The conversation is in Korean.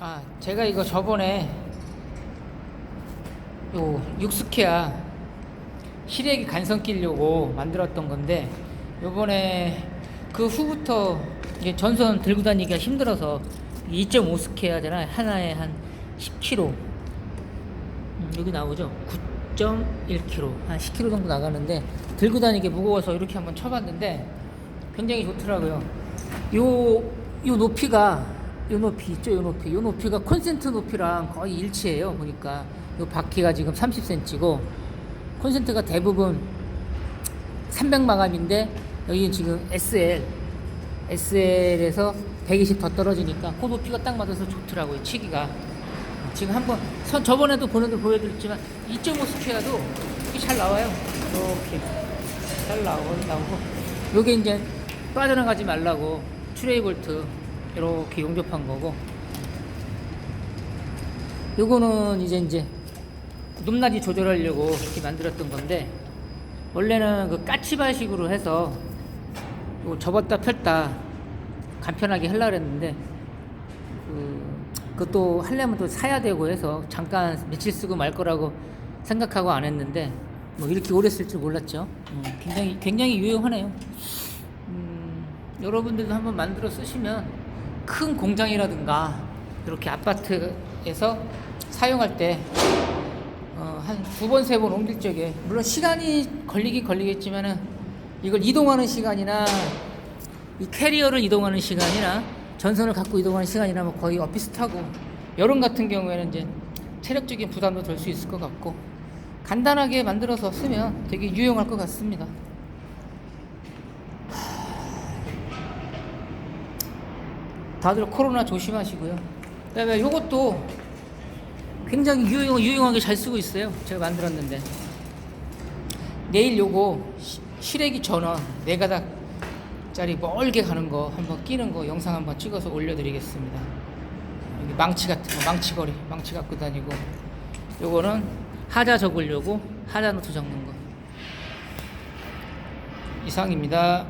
아, 제가 이거 저번에 요 육스케아 시래기 간성 끼려고 만들었던 건데 요번에 그 후부터 이게 전선 들고 다니기가 힘들어서 2.5스케아잖아. 하나에 한 10kg 음, 여기 나오죠? 9.1kg 한 10kg 정도 나가는데 들고 다니기 무거워서 이렇게 한번 쳐봤는데 굉장히 좋더라고요. 요, 요 높이가 요 높이 있죠 요 높이. 요 높이가 콘센트 높이랑 거의 일치해요 보니까. 요 바퀴가 지금 30cm고 콘센트가 대부분 300 마감인데 여기는 지금 SL SL에서 120 더 떨어지니까 그 높이가 딱 맞아서 좋더라고요 치기가. 지금 한번 선 저번에도 보는데 보여드렸지만 2.5 스퀘어도 이게 잘 나와요. 이렇게 잘 나오고 나오고. 요게 이제 빠져나가지 말라고 트레이 볼트 이렇게 용접한 거고 요거는 이제 이제 높낮이 조절하려고 이렇게 만들었던 건데 원래는 그 까치발식으로 해서 요 접었다 폈다 간편하게 하려고 했는데 그 그것도 하려면 또 사야 되고 해서 잠깐 며칠 쓰고 말 거라고 생각하고 안 했는데 뭐 이렇게 오래 쓸 줄 몰랐죠. 음, 굉장히 굉장히 유용하네요. 음, 여러분들도 한번 만들어 쓰시면 큰 공장이라든가 이렇게 아파트에서 사용할 때 어, 한두 번 세 번 옮길 적에 물론 시간이 걸리긴 걸리겠지만은 이걸 이동하는 시간이나 이 캐리어를 이동하는 시간이나 전선을 갖고 이동하는 시간이나 뭐 거의 어 비슷하고 여름 같은 경우에는 이제 체력적인 부담도 덜 수 있을 것 같고 간단하게 만들어서 쓰면 되게 유용할 것 같습니다. 다들 코로나 조심하시고요. 그다음에 요것도 굉장히 유용, 유용하게 잘 쓰고 있어요. 제가 만들었는데. 내일 요거 시- 시래기 전원 네 가닥 짜리 멀게 가는 거 한번 끼는 거 영상 한번 찍어서 올려드리겠습니다. 여기 망치 같은 거, 망치거리, 망치 갖고 다니고. 요거는 하자 적으려고 하자 노트 적는 거. 이상입니다.